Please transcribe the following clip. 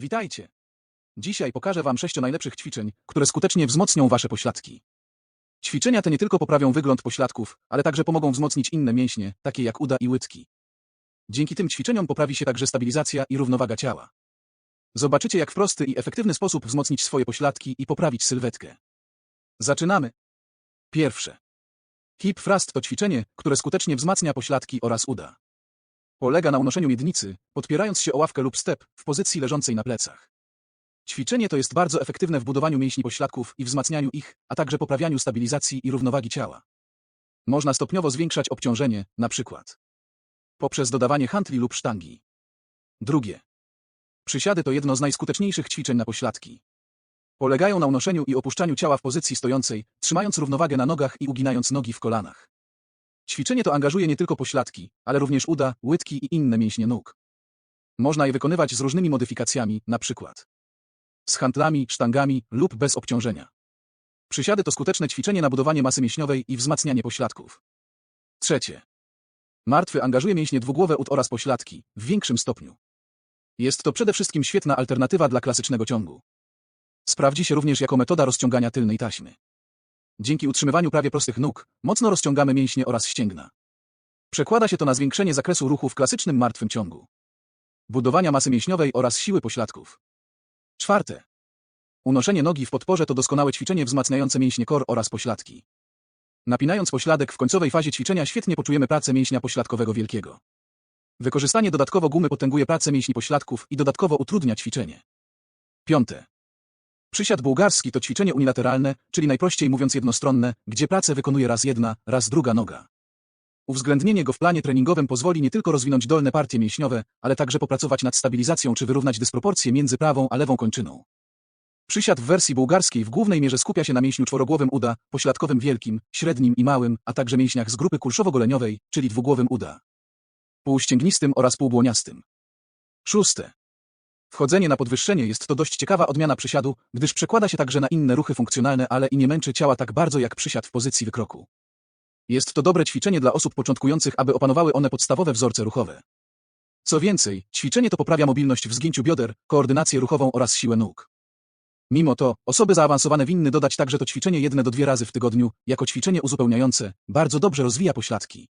Witajcie! Dzisiaj pokażę Wam sześciu najlepszych ćwiczeń, które skutecznie wzmocnią Wasze pośladki. Ćwiczenia te nie tylko poprawią wygląd pośladków, ale także pomogą wzmocnić inne mięśnie, takie jak uda i łydki. Dzięki tym ćwiczeniom poprawi się także stabilizacja i równowaga ciała. Zobaczycie, jak w prosty i efektywny sposób wzmocnić swoje pośladki i poprawić sylwetkę. Zaczynamy! Pierwsze. Hip thrust to ćwiczenie, które skutecznie wzmacnia pośladki oraz uda. Polega na unoszeniu miednicy, podpierając się o ławkę lub step, w pozycji leżącej na plecach. Ćwiczenie to jest bardzo efektywne w budowaniu mięśni pośladków i wzmacnianiu ich, a także poprawianiu stabilizacji i równowagi ciała. Można stopniowo zwiększać obciążenie, na przykład poprzez dodawanie hantli lub sztangi. Drugie. Przysiady to jedno z najskuteczniejszych ćwiczeń na pośladki. Polegają na unoszeniu i opuszczaniu ciała w pozycji stojącej, trzymając równowagę na nogach i uginając nogi w kolanach. Ćwiczenie to angażuje nie tylko pośladki, ale również uda, łydki i inne mięśnie nóg. Można je wykonywać z różnymi modyfikacjami, przykład z handlami, sztangami lub bez obciążenia. Przysiady to skuteczne ćwiczenie na budowanie masy mięśniowej i wzmacnianie pośladków. Trzecie. Martwy angażuje mięśnie dwugłowe ud oraz pośladki, w większym stopniu. Jest to przede wszystkim świetna alternatywa dla klasycznego ciągu. Sprawdzi się również jako metoda rozciągania tylnej taśmy. Dzięki utrzymywaniu prawie prostych nóg, mocno rozciągamy mięśnie oraz ścięgna. Przekłada się to na zwiększenie zakresu ruchu w klasycznym martwym ciągu. Budowania masy mięśniowej oraz siły pośladków. Czwarte. Unoszenie nogi w podporze to doskonałe ćwiczenie wzmacniające mięśnie kor oraz pośladki. Napinając pośladek w końcowej fazie ćwiczenia świetnie poczujemy pracę mięśnia pośladkowego wielkiego. Wykorzystanie dodatkowo gumy potęguje pracę mięśni pośladków i dodatkowo utrudnia ćwiczenie. Piąte. Przysiad bułgarski to ćwiczenie unilateralne, czyli najprościej mówiąc jednostronne, gdzie pracę wykonuje raz jedna, raz druga noga. Uwzględnienie go w planie treningowym pozwoli nie tylko rozwinąć dolne partie mięśniowe, ale także popracować nad stabilizacją czy wyrównać dysproporcje między prawą a lewą kończyną. Przysiad w wersji bułgarskiej w głównej mierze skupia się na mięśniu czworogłowym uda, pośladkowym wielkim, średnim i małym, a także mięśniach z grupy kulszowo-goleniowej, czyli dwugłowym uda. Półścięgnistym oraz półbłoniastym. Szóste. Wchodzenie na podwyższenie jest to dość ciekawa odmiana przysiadu, gdyż przekłada się także na inne ruchy funkcjonalne, ale i nie męczy ciała tak bardzo jak przysiad w pozycji wykroku. Jest to dobre ćwiczenie dla osób początkujących, aby opanowały one podstawowe wzorce ruchowe. Co więcej, ćwiczenie to poprawia mobilność w zgięciu bioder, koordynację ruchową oraz siłę nóg. Mimo to, osoby zaawansowane winny dodać także to ćwiczenie jedne do dwie razy w tygodniu, jako ćwiczenie uzupełniające, bardzo dobrze rozwija pośladki.